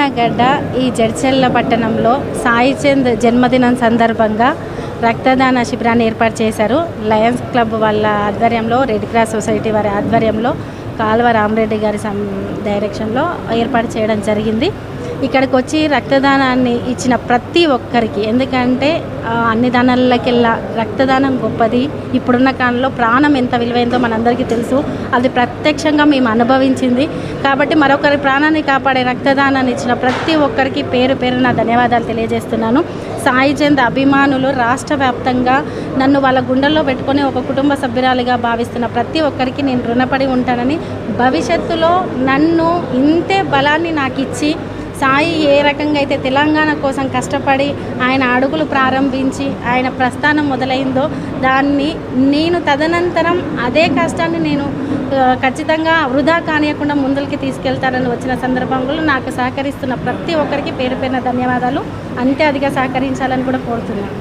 నగడ్డ ఈ జడ్చెల్ల పట్టణంలో సాయిచంద్ జన్మదినం సందర్భంగా రక్తదాన శిబిరాన్ని ఏర్పాటు చేశారు. లయన్స్ క్లబ్ వాళ్ళ ఆధ్వర్యంలో రెడ్ క్రాస్ సొసైటీ వారి ఆధ్వర్యంలో కాల్వ రామరెడ్డి గారి సం డైరెక్షన్లో ఏర్పాటు చేయడం జరిగింది. ఇక్కడికి వచ్చి రక్తదానాన్ని ఇచ్చిన ప్రతి ఒక్కరికి. ఎందుకంటే అన్ని దానాలకెల్లా రక్తదానం గొప్పది. ఇప్పుడున్న కాలంలో ప్రాణం ఎంత విలువైందో మనందరికీ తెలుసు. అది ప్రత్యక్షంగా మేము అనుభవించింది. కాబట్టి మరొకరి ప్రాణాన్ని కాపాడే రక్తదానాన్ని ఇచ్చిన ప్రతి ఒక్కరికి పేరు పేరు నా ధన్యవాదాలు తెలియజేస్తున్నాను. సాయిచంద్ అభిమానులు రాష్ట్ర వ్యాప్తంగా నన్ను వాళ్ళ గుండెల్లో పెట్టుకొని ఒక కుటుంబ సభ్యురాలిగా భావిస్తున్న ప్రతి ఒక్కరికి నేను రుణపడి ఉంటానని భవిష్యత్తులో నన్ను ఇంతే బలాన్ని నాకు ఇచ్చి సాయి ఏ రకంగా అయితే తెలంగాణ కోసం కష్టపడి ఆయన అడుగులు ప్రారంభించి ఆయన ప్రస్థానం మొదలైందో దాన్ని నేను తదనంతరం అదే కష్టాన్ని నేను ఖచ్చితంగా వృధా కానియకుండా ముందరికి తీసుకెళ్తానని వచ్చిన సందర్భంలో నాకు సహకరిస్తున్న ప్రతి ఒక్కరికి పేరు పేరున ధన్యవాదాలు. అంతే అదిగా సహకరించాలని కూడా కోరుతున్నాను.